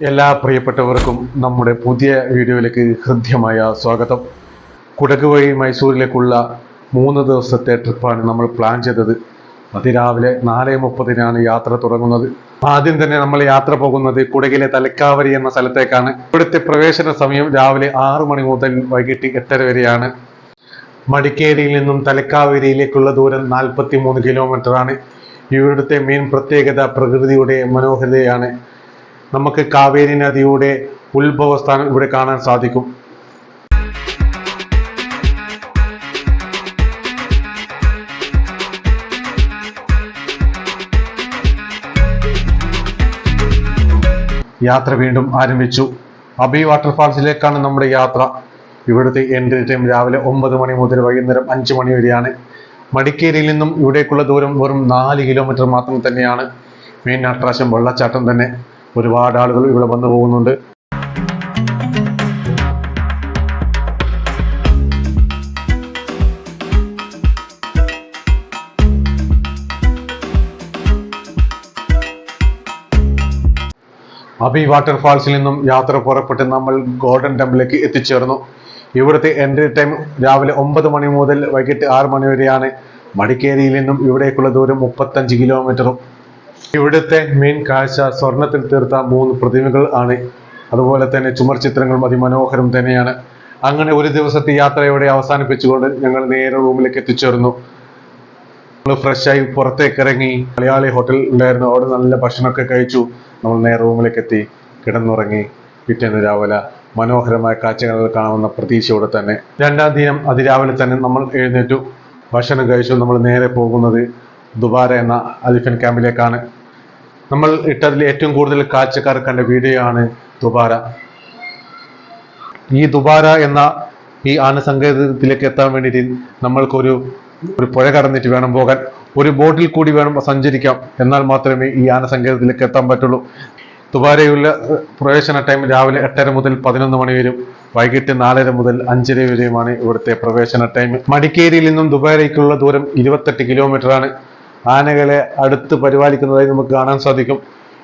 എല്ലാ പ്രിയപ്പെട്ടവർക്കും നമ്മുടെ പുതിയ വീഡിയോയിലേക്ക് ഹൃദ്യമായ സ്വാഗതം. കുടക് വഴി മൈസൂരിലേക്കുള്ള മൂന്ന് ദിവസത്തെ ട്രിപ്പാണ് നമ്മൾ പ്ലാൻ ചെയ്തത്. അതിരാവിലെ നാല് മുപ്പതിനാണ് യാത്ര തുടങ്ങുന്നത്. ആദ്യം തന്നെ നമ്മൾ യാത്ര പോകുന്നത് കുടകിലെ തലക്കാവരി എന്ന സ്ഥലത്തേക്കാണ്. ഇവിടുത്തെ പ്രവേശന സമയം രാവിലെ ആറ് മണി മുതൽ വൈകിട്ട് എട്ടര വരെയാണ്. മടിക്കേരിയിൽ നിന്നും തലക്കാവരിയിലേക്കുള്ള ദൂരം നാൽപ്പത്തി മൂന്ന് കിലോമീറ്റർ ആണ്. ഇവിടുത്തെ മെയിൻ പ്രത്യേകത പ്രകൃതിയുടെ മനോഹരതയാണ്. നമുക്ക് കാവേരി നദിയുടെ ഉത്ഭവസ്ഥാനം ഇവിടെ കാണാൻ സാധിക്കും. യാത്ര വീണ്ടും ആരംഭിച്ചു. അബി വാട്ടർഫാൾസിലേക്കാണ് നമ്മുടെ യാത്ര. ഇവിടുത്തെ എൻട്രി ടൈം രാവിലെ ഒമ്പത് മണി മുതൽ വൈകുന്നേരം അഞ്ച് മണി വരെയാണ്. മടിക്കേരിയിൽ നിന്നും ഇവിടേക്കുള്ള ദൂരം വെറും നാല് കിലോമീറ്റർ മാത്രം തന്നെയാണ്. മെയിൻ അട്രാക്ഷൻ വെള്ളച്ചാട്ടം തന്നെ. ഒരുപാട് ആളുകൾ ഇവിടെ വന്നു പോകുന്നുണ്ട്. അബി വാട്ടർഫാൾസിൽ നിന്നും യാത്ര പുറപ്പെട്ട് നമ്മൾ ഗോൾഡൻ ടെമ്പിളിലേക്ക് എത്തിച്ചേർന്നു. ഇവിടുത്തെ എൻട്രി ടൈം രാവിലെ ഒമ്പത് മണി മുതൽ വൈകിട്ട് ആറ് മണി വരെയാണ്. മടിക്കേരിയിൽ നിന്നും ഇവിടേക്കുള്ള ദൂരം മുപ്പത്തഞ്ച് കിലോമീറ്ററും ഇവിടുത്തെ മെയിൻ കാഴ്ച സ്വർണത്തിൽ തീർത്ത മൂന്ന് പ്രതിമകൾ ആണ്. അതുപോലെ തന്നെ ചുമർ ചിത്രങ്ങളും അതിമനോഹരം തന്നെയാണ്. അങ്ങനെ ഒരു ദിവസത്തെ യാത്രയോടെ അവസാനിപ്പിച്ചുകൊണ്ട് ഞങ്ങൾ നേരെ റൂമിലേക്ക് എത്തിച്ചേർന്നു. നമ്മൾ ഫ്രഷായി പുറത്തേക്ക് ഇറങ്ങി. മലയാളി ഹോട്ടൽ ഉണ്ടായിരുന്നു. അവിടെ നല്ല ഭക്ഷണമൊക്കെ കഴിച്ചു. നമ്മൾ നേരെ റൂമിലേക്ക് എത്തി. കിടന്നുറങ്ങി. പിറ്റേന്ന് രാവിലെ മനോഹരമായ കാഴ്ചകൾ കാണുന്ന പ്രതീക്ഷയോടെ തന്നെ. രണ്ടാം ദിനം അതിരാവിലെ തന്നെ നമ്മൾ എഴുന്നേറ്റു. ഭക്ഷണം കഴിച്ചു. നമ്മൾ നേരെ പോകുന്നത് ദുബാര എന്ന അലിഫൻ ക്യാമ്പിലേക്കാണ്. നമ്മൾ ഇട്ടതിൽ ഏറ്റവും കൂടുതൽ കാഴ്ചക്കാർ കണ്ട വീഡിയോ ആണ് ദുബാര. ഈ ദുബാര എന്ന ഈ ആനസങ്കേതത്തിലേക്ക് എത്താൻ വേണ്ടിയിട്ട് നമ്മൾക്കൊരു ഒരു പുഴ കടന്നിട്ട് വേണം പോകാൻ. ഒരു ബോട്ടിൽ കൂടി വേണം സഞ്ചരിക്കാം. എന്നാൽ മാത്രമേ ഈ ആനസങ്കേതത്തിലേക്ക് എത്താൻ പറ്റുള്ളൂ. ദുബാരയുള്ള പ്രവേശന ടൈം രാവിലെ എട്ടര മുതൽ പതിനൊന്ന് മണി വരും. വൈകിട്ട് നാലര മുതൽ അഞ്ചര വരെയുമാണ് ഇവിടുത്തെ പ്രവേശന ടൈം. മടിക്കേരിയിൽ നിന്നും ദുബാരയ്ക്കുള്ള ദൂരം ഇരുപത്തെട്ട് കിലോമീറ്റർ ആണ്. ആനകളെ അടുത്ത് പരിപാലിക്കുന്നതായി നമുക്ക് കാണാൻ സാധിക്കും.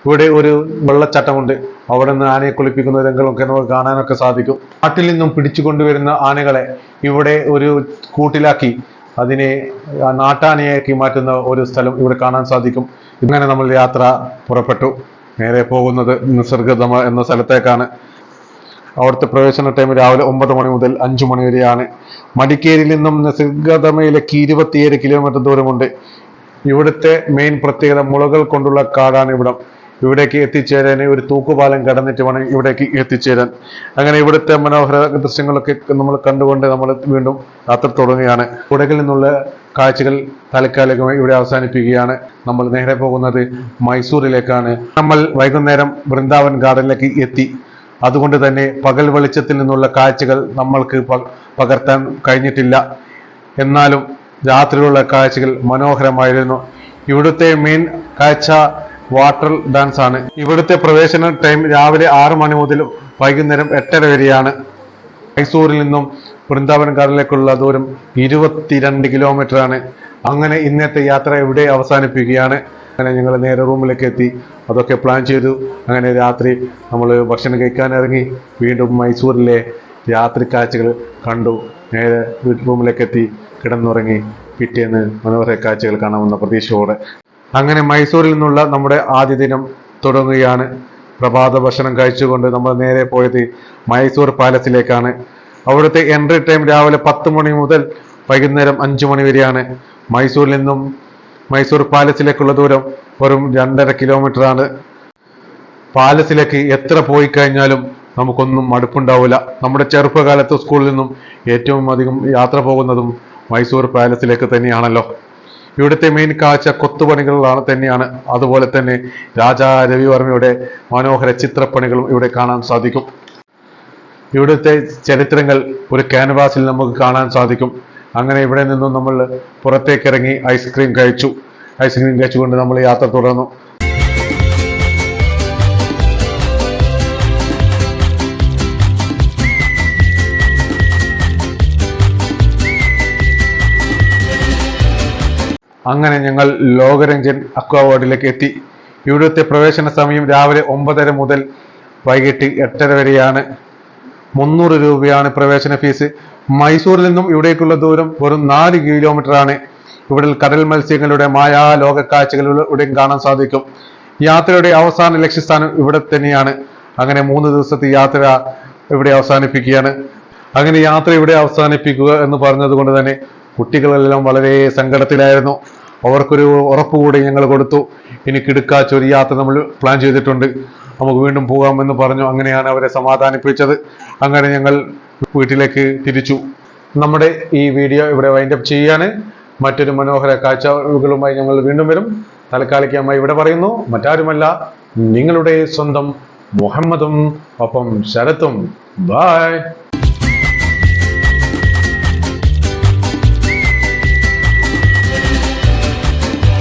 ഇവിടെ ഒരു വെള്ളച്ചാട്ടമുണ്ട്. അവിടെ നിന്ന് ആനയെ കുളിപ്പിക്കുന്ന രംഗങ്ങളൊക്കെ നമുക്ക് കാണാനൊക്കെ സാധിക്കും. കാട്ടിൽ നിന്നും പിടിച്ചു കൊണ്ടുവരുന്ന ആനകളെ ഇവിടെ ഒരു കൂട്ടിലാക്കി അതിനെ നാട്ടാനയാക്കി മാറ്റുന്ന ഒരു സ്ഥലം ഇവിടെ കാണാൻ സാധിക്കും. ഇങ്ങനെ നമ്മൾ യാത്ര പുറപ്പെട്ടു. നേരെ പോകുന്നത് നിസർഗതമ എന്ന സ്ഥലത്തേക്കാണ്. അവിടുത്തെ പ്രവേശന ടൈം രാവിലെ ഒമ്പത് മണി മുതൽ അഞ്ചു മണി വരെയാണ്. മടിക്കേരിയിൽ നിന്നും നിസർഗതമയിലേക്ക് ഇരുപത്തിയേഴ് കിലോമീറ്റർ ദൂരമുണ്ട്. ഇവിടുത്തെ മെയിൻ പ്രത്യേകത മുളകൾ കൊണ്ടുള്ള കാടാണ് ഇവിടം. ഇവിടേക്ക് എത്തിച്ചേരാൻ ഒരു തൂക്കുപാലം കടന്നിട്ട് വേണം ഇവിടേക്ക് എത്തിച്ചേരാൻ. അങ്ങനെ ഇവിടുത്തെ മനോഹര ദൃശ്യങ്ങളൊക്കെ നമ്മൾ കണ്ടുകൊണ്ട് നമ്മൾ വീണ്ടും യാത്ര തുടങ്ങുകയാണ്. കുടകിൽ നിന്നുള്ള കാഴ്ചകൾ താൽക്കാലികമായി ഇവിടെ അവസാനിപ്പിക്കുകയാണ്. നമ്മൾ നേരെ പോകുന്നത് മൈസൂരിലേക്കാണ്. നമ്മൾ വൈകുന്നേരം വൃന്ദാവൻ ഗാർഡനിലേക്ക് എത്തി. അതുകൊണ്ട് തന്നെ പകൽ വെളിച്ചത്തിൽ നിന്നുള്ള കാഴ്ചകൾ നമ്മൾക്ക് പകർത്താൻ കഴിഞ്ഞിട്ടില്ല. എന്നാലും രാത്രിയിലുള്ള കാഴ്ചകൾ മനോഹരമായിരുന്നു. ഇവിടുത്തെ മെയിൻ കാഴ്ച വാട്ടർ ഡാൻസ് ആണ്. ഇവിടുത്തെ പ്രവേശന ടൈം രാവിലെ ആറ് മണി മുതൽ വൈകുന്നേരം എട്ടര വരെയാണ്. മൈസൂരിൽ നിന്നും വൃന്ദാവൻ ഗാർഡനിലേക്കുള്ള ദൂരം ഇരുപത്തിരണ്ട് കിലോമീറ്റർ ആണ്. അങ്ങനെ ഇന്നത്തെ യാത്ര ഇവിടെ അവസാനിപ്പിക്കുകയാണ്. അങ്ങനെ ഞങ്ങൾ നേരെ റൂമിലേക്ക് എത്തി. അതൊക്കെ പ്ലാൻ ചെയ്തു. അങ്ങനെ രാത്രി നമ്മൾ ഭക്ഷണം കഴിക്കാൻ ഇറങ്ങി. വീണ്ടും മൈസൂരിലെ രാത്രി കാഴ്ചകൾ കണ്ടു. നേരെ വീട്ട് റൂമിലേക്ക് എത്തി കിടന്നുറങ്ങി. പിറ്റേന്ന് മനോഹര കാഴ്ചകൾ കാണാമെന്ന പ്രതീക്ഷയോടെ. അങ്ങനെ മൈസൂരിൽ നിന്നുള്ള നമ്മുടെ ആദ്യ ദിനം തുടങ്ങുകയാണ്. പ്രഭാത ഭക്ഷണം കഴിച്ചുകൊണ്ട് നമ്മൾ നേരെ പോയത് മൈസൂർ പാലസിലേക്കാണ് അവിടുത്തെ എൻട്രി ടൈം രാവിലെ പത്ത് മണി മുതൽ വൈകുന്നേരം അഞ്ചു മണി വരെയാണ്. മൈസൂരിൽ നിന്നും മൈസൂർ പാലസിലേക്കുള്ള ദൂരം വെറും രണ്ടര കിലോമീറ്റർ ആണ്. പാലസിലേക്ക് എത്ര പോയി കഴിഞ്ഞാലും നമുക്കൊന്നും മടുപ്പുണ്ടാവില്ല. നമ്മുടെ ചെറുപ്പകാലത്ത് സ്കൂളിൽ നിന്നും ഏറ്റവും അധികം യാത്ര പോകുന്നതും മൈസൂർ പാലസിലേക്ക് തന്നെയാണല്ലോ. ഇവിടുത്തെ മെയിൻ കാഴ്ച കൊത്തുപണികളാണ് തന്നെയാണ്. അതുപോലെ തന്നെ രാജാ രവിവർമ്മയുടെ മനോഹര ചിത്രപ്പണികളും ഇവിടെ കാണാൻ സാധിക്കും. ഇവിടുത്തെ ചരിത്രങ്ങൾ ഒരു ക്യാൻവാസിൽ നമുക്ക് കാണാൻ സാധിക്കും. അങ്ങനെ ഇവിടെ നിന്നും നമ്മൾ പുറത്തേക്കിറങ്ങി ഐസ്ക്രീം കഴിച്ചു. ഐസ്ക്രീം കഴിച്ചുകൊണ്ട് നമ്മൾ യാത്ര തുടർന്നു. അങ്ങനെ ഞങ്ങൾ ലോകരഞ്ജൻ അക്വ എത്തി. ഇവിടുത്തെ പ്രവേശന സമയം രാവിലെ ഒമ്പതര മുതൽ വൈകിട്ട് എട്ടര വരെയാണ്. മുന്നൂറ് രൂപയാണ് പ്രവേശന ഫീസ്. മൈസൂരിൽ നിന്നും ഇവിടേക്കുള്ള ദൂരം വെറും നാല് കിലോമീറ്റർ ആണ്. ഇവിടെ കടൽ മത്സ്യങ്ങളുടെ മായാ ലോക കാഴ്ചകളിലൂടെയും കാണാൻ സാധിക്കും. യാത്രയുടെ അവസാന ലക്ഷ്യസ്ഥാനം ഇവിടെ തന്നെയാണ്. അങ്ങനെ മൂന്ന് ദിവസത്തെ യാത്ര ഇവിടെ അവസാനിപ്പിക്കുകയാണ്. അങ്ങനെ യാത്ര ഇവിടെ അവസാനിപ്പിക്കുക എന്ന് പറഞ്ഞതുകൊണ്ട് തന്നെ കുട്ടികളെല്ലാം വളരെ സങ്കടത്തിലായിരുന്നു. അവർക്കൊരു ഉറപ്പ് കൂടി ഞങ്ങൾ കൊടുത്തു. ഇനി കിടുക്കാച്ച ഒരു യാത്ര നമ്മൾ പ്ലാൻ ചെയ്തിട്ടുണ്ട്. നമുക്ക് വീണ്ടും പോകാമെന്ന് പറഞ്ഞു. അങ്ങനെയാണ് അവരെ സമാധാനിപ്പിച്ചത്. അങ്ങനെ ഞങ്ങൾ വീട്ടിലേക്ക് തിരിച്ചു. നമ്മുടെ ഈ വീഡിയോ ഇവിടെ വൈൻഡപ്പ് ചെയ്യാണ്. മറ്റൊരു മനോഹര കാഴ്ചകളുമായി ഞങ്ങൾ വീണ്ടും വരും. തൽക്കാലികമായി ഇവിടെ പറയുന്നു. മറ്റാരുമല്ല നിങ്ങളുടെ സ്വന്തം മുഹമ്മദും ഒപ്പം ശരത്തും. ബായ്